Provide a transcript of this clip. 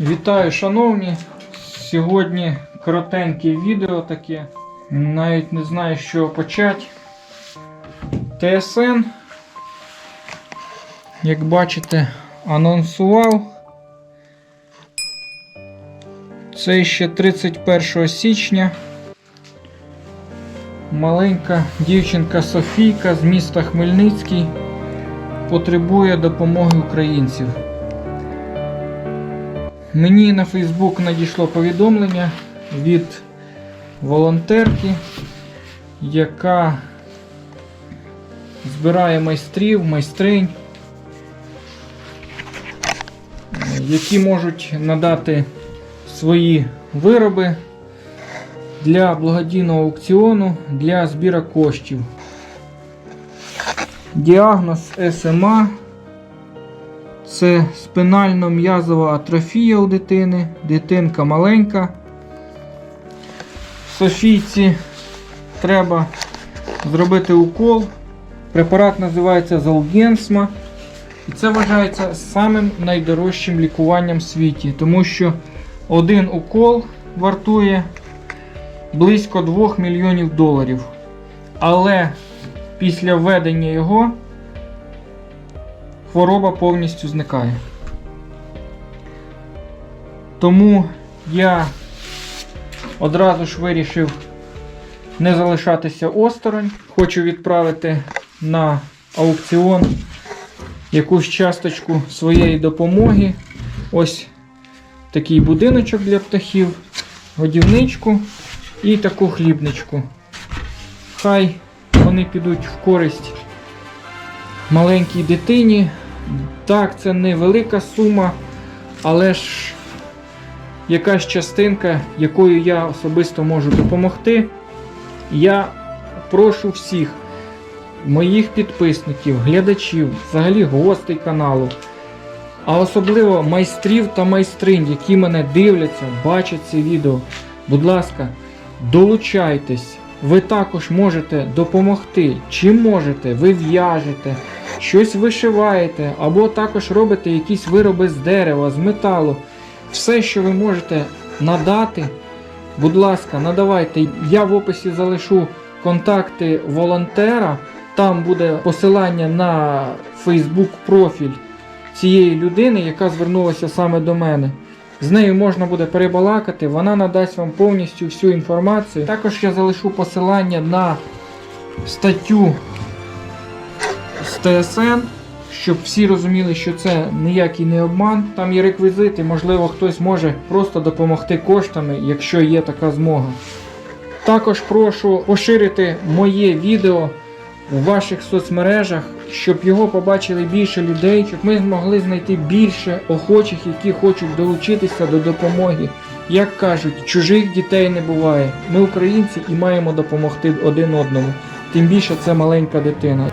Вітаю, шановні! Сьогодні коротеньке відео таке. Навіть не знаю, з чого почати. ТСН, як бачите, анонсував. Це ще 31 січня. Маленька дівчинка Софійка з міста Хмельницький потребує допомоги українців. Мені на Фейсбук надійшло повідомлення від волонтерки, яка збирає майстрів, майстринь, які можуть надати свої вироби для благодійного аукціону для збіра коштів. Діагноз СМА це спинально-м'язова атрофія у дитини. Дитинка маленька. Софійці треба зробити укол. Препарат називається Золгенсма. І це вважається самим найдорожчим лікуванням в світі, тому що один укол вартує близько 2 мільйонів доларів. Але після введення його хвороба повністю зникає. Тому я одразу ж вирішив не залишатися осторонь. Хочу відправити на аукціон якусь часточку своєї допомоги. Ось такий будиночок для птахів, годівничку і таку хлібничку. Хай вони підуть в користь маленькій дитині. Так, це невелика сума, але ж якась частинка, якою я особисто можу допомогти. Я прошу всіх моїх підписників, глядачів, взагалі гостей каналу, а особливо майстрів та майстринь, які мене дивляться, бачать це відео. Будь ласка, долучайтесь. Ви також можете допомогти. Чим можете, ви в'яжете, щось вишиваєте, або також робите якісь вироби з дерева, з металу. Все, що ви можете надати, будь ласка, надавайте. Я в описі залишу контакти волонтера. Там буде посилання на Facebook профіль цієї людини, яка звернулася саме до мене. З нею можна буде перебалакати, вона надасть вам повністю всю інформацію. Також я залишу посилання на статтю ТСН, щоб всі розуміли, що це ніякий не обман. Там є реквізити, можливо, хтось може просто допомогти коштами, якщо є така змога. Також прошу поширити моє відео у ваших соцмережах, щоб його побачили більше людей, щоб ми змогли знайти більше охочих, які хочуть долучитися до допомоги. Як кажуть, чужих дітей не буває. Ми українці і маємо допомогти один одному. Тим більше це маленька дитина.